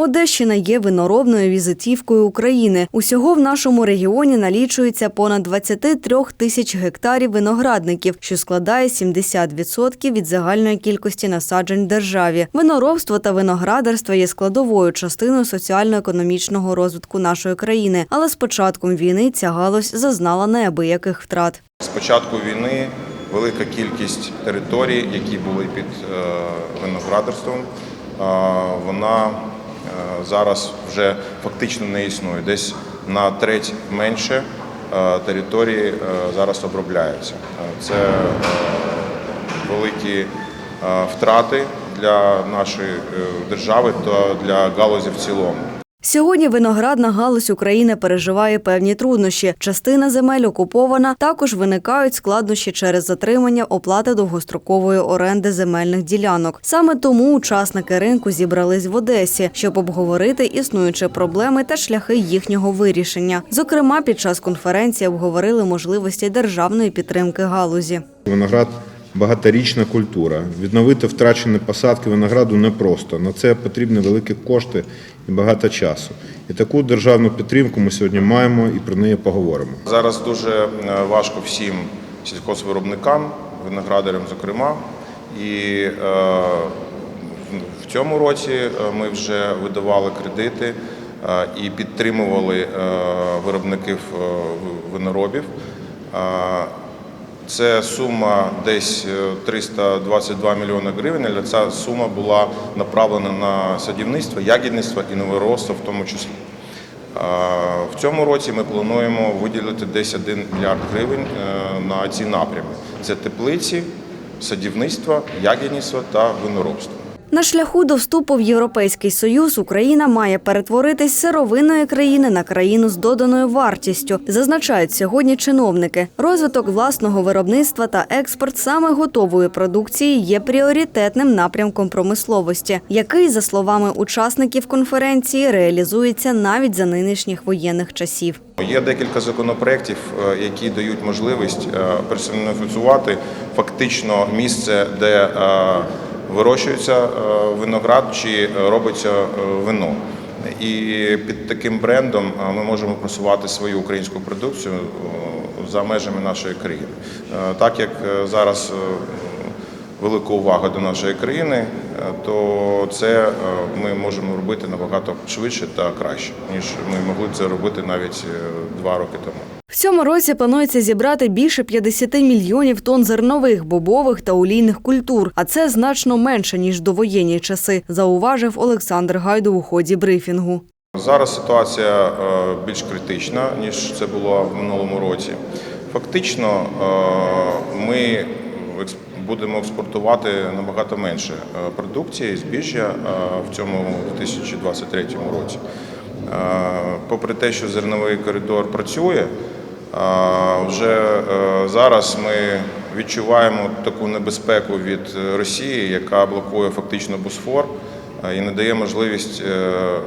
Одещина є виноробною візитівкою України. Усього в нашому регіоні налічується понад 23 тисяч гектарів виноградників, що складає 70% від загальної кількості насаджень державі. Виноробство та виноградарство є складовою частиною соціально-економічного розвитку нашої країни. Але з початком війни ця галузь зазнала неабияких втрат. З початку війни велика кількість територій, які були під е, виноградарством, е, вона зараз вже фактично не існує. Десь на треть менше е, території е, зараз обробляються. Е, Це е, великі е, втрати для нашої е, держави та для галузі в цілому. Сьогодні виноградна галузь України переживає певні труднощі. Частина земель окупована. Також виникають складнощі через затримання оплати довгострокової оренди земельних ділянок. Саме тому учасники ринку зібрались в Одесі, щоб обговорити існуючі проблеми та шляхи їхнього вирішення. Зокрема, під час конференції обговорили можливості державної підтримки галузі. Виноград багаторічна культура. Відновити втрачені посадки винограду непросто. На це потрібні великі кошти і багато часу. І таку державну підтримку ми сьогодні маємо і про неї поговоримо. Зараз дуже е, важко всім сільхозвиробникам, виноградарям, зокрема. І е, в цьому році е, ми вже видавали кредити і підтримували виробників виноробів. Е, Це сума десь е, 322 мільйони гривень, але ця сума була направлена на садівництво, ягідництво і новороство в тому числі. В цьому році ми плануємо виділити десь 1 мільярд гривень е, на ці напрями: це теплиці, садівництво, ягідництво та виноробство. На шляху до вступу в Європейський Союз Україна має перетворитись з сировинної країни на країну з доданою вартістю, зазначають сьогодні чиновники. Розвиток власного виробництва та експорт саме готової продукції є пріоритетним напрямком промисловості, який, за словами учасників конференції, реалізується навіть за нинішніх воєнних часів. Є декілька законопроєктів, е, які дають можливість е, персоніфікувати фактично місце, де е, вирощується е, виноград чи е, робиться е, вино. І під таким брендом ми можемо просувати свою українську продукцію за межами нашої країни. Так як зараз велика увага до нашої країни, е, то це е, ми можемо робити набагато швидше та краще, ніж ми могли це робити навіть е, два роки тому. В цьому році планується зібрати більше 50 мільйонів тонн зернових, бобових та олійних культур, а це значно менше ніж довоєнні часи, зауважив Олександр Гайду у ході брифінгу. Зараз ситуація більш критична, ніж це було в минулому році. Фактично, ми будемо експортувати набагато менше е, продукції, збіжжя е, в цьому 2023 році. Е, Попри те, що зерновий коридор працює, вже зараз ми відчуваємо таку небезпеку від Росії, яка блокує фактично Босфор і не дає можливість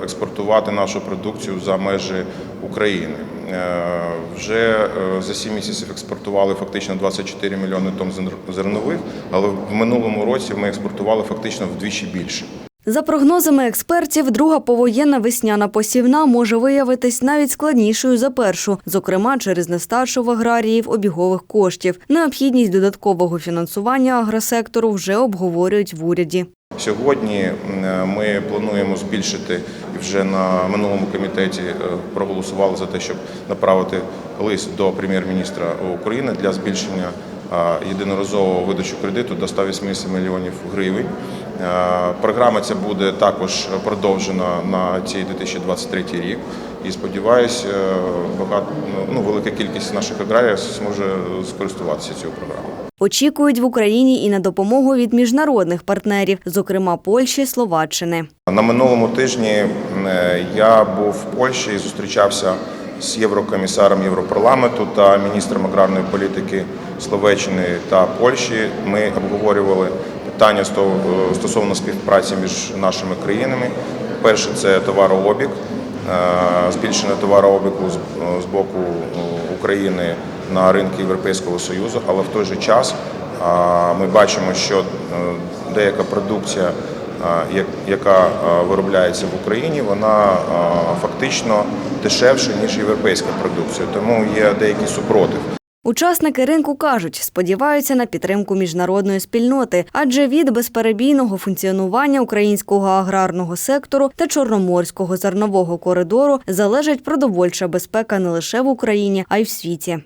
експортувати нашу продукцію за межі України. Е, Вже е, за 7 місяців експортували фактично 24 мільйони тонн зернових, але в минулому році ми експортували фактично вдвічі більше. За прогнозами експертів, друга повоєнна весняна посівна може виявитись навіть складнішою за першу, зокрема через нестачу в аграріїв обігових коштів. Необхідність додаткового фінансування агросектору вже обговорюють в уряді. Сьогодні ми плануємо збільшити і вже на минулому комітеті е, проголосували за те, щоб направити лист до прем'єр-міністра України для збільшення е, єдиноразового видачу кредиту до 180 мільйонів гривень. Е, Програма ця буде також продовжена на цей 2023 рік. І сподіваюся, багато ну велика кількість наших аграріїв зможе скористуватися цією програмою. Очікують в Україні і на допомогу від міжнародних партнерів, зокрема Польщі, Словаччини. На минулому тижні е, я був в Польщі і зустрічався з єврокомісаром Європарламенту та міністром аграрної політики Словаччини та Польщі. Ми обговорювали питання е, стосовно співпраці між нашими країнами. Перше це товарообіг, е, збільшення товарообігу з- боку України на ринки Європейського Союзу, але в той же час ми бачимо, що е, деяка продукція яка е, виробляється в Україні, вона е, фактично дешевша ніж європейська продукція, тому є деякий супротив. Учасники ринку кажуть, сподіваються на підтримку міжнародної спільноти, адже від безперебійного функціонування українського аграрного сектору та чорноморського зернового коридору залежить продовольча безпека не лише в Україні, а й в світі.